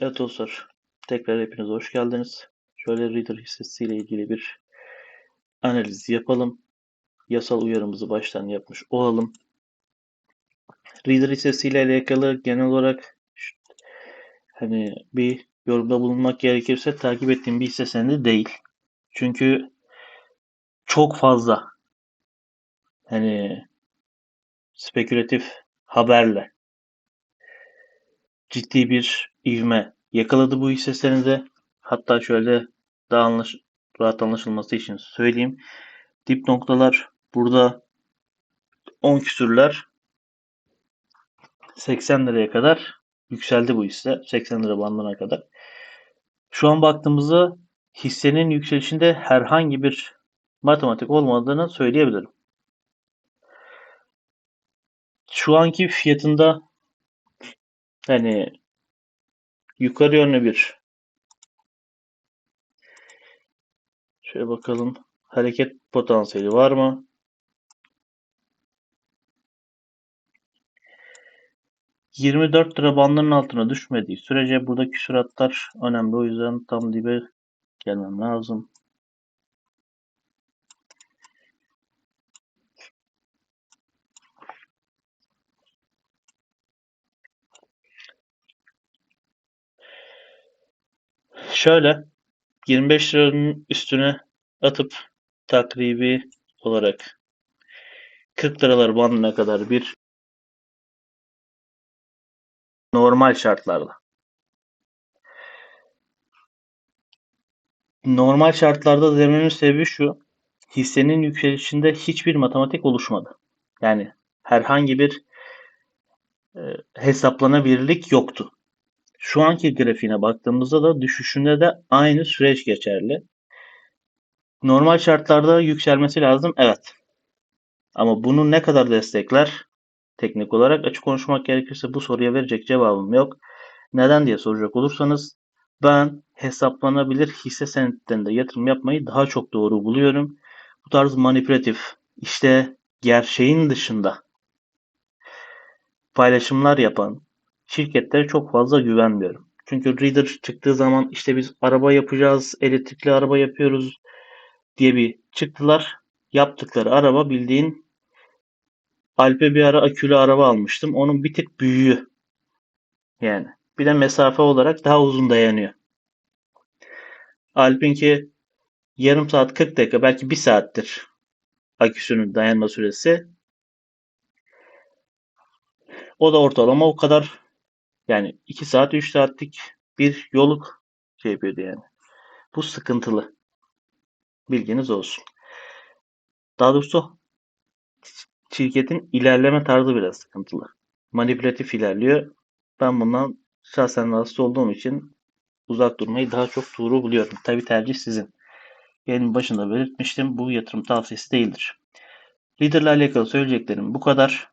Evet dostlar, tekrar hepiniz hoş geldiniz. Şöyle Reader hissesiyle ilgili bir analiz yapalım. Yasal uyarımızı baştan yapmış olalım. Reader hissesiyle alakalı genel olarak hani bir yorumda bulunmak gerekirse takip ettiğim bir hisse senedi değil. Çünkü çok fazla hani spekülatif haberle ciddi bir ivme yakaladı bu hisse senedi. Hatta şöyle daha anlaş rahat anlaşılması için söyleyeyim. Dip noktalar burada 10 küsürler 80 liraya kadar yükseldi bu hisse. 80 lira bandına kadar. Şu an baktığımızda hissenin yükselişinde herhangi bir matematik olmadığını söyleyebilirim. Şu anki fiyatında hani yukarı yönlü bir şöyle bakalım hareket potansiyeli var mı? ...24 lira bandının altına düşmediği sürece burada küsuratlar önemli. O yüzden tam dibe gelmem lazım. Şöyle 25 liranın üstüne atıp takribi olarak 40 liralar bandına kadar bir normal şartlarda. Normal şartlarda dememin sebebi şu. Hissenin yükselişinde hiçbir matematik oluşmadı. Yani herhangi bir e, hesaplanabilirlik yoktu. Şu anki grafiğine baktığımızda da düşüşünde de aynı süreç geçerli. Normal şartlarda yükselmesi lazım. Evet. Ama bunu ne kadar destekler? Teknik olarak açık konuşmak gerekirse bu soruya verecek cevabım yok. Neden diye soracak olursanız ben hesaplanabilir hisse senetlerinde yatırım yapmayı daha çok doğru buluyorum. Bu tarz manipülatif, işte gerçeğin dışında paylaşımlar yapan şirketlere çok fazla güvenmiyorum. Çünkü Reader çıktığı zaman işte biz araba yapacağız, elektrikli araba yapıyoruz diye bir çıktılar. Yaptıkları araba bildiğin Alp'e bir ara akülü araba almıştım. Onun bir tık büyüğü. Yani. Bir de mesafe olarak daha uzun dayanıyor. Alp'inki yarım saat 40 dakika belki bir saattir aküsünün dayanma süresi. O da ortalama o kadar yani 2 saat 3 saatlik bir yoluk şey yapıyordu yani. Bu sıkıntılı. Bilginiz olsun. Daha doğrusu şirketin ilerleme tarzı biraz sıkıntılı. Manipülatif ilerliyor. Ben bundan şahsen rahatsız olduğum için uzak durmayı daha çok doğru buluyorum. Tabi tercih sizin. Yayının başında belirtmiştim. Bu yatırım tavsiyesi değildir. Liderle alakalı söyleyeceklerim bu kadar.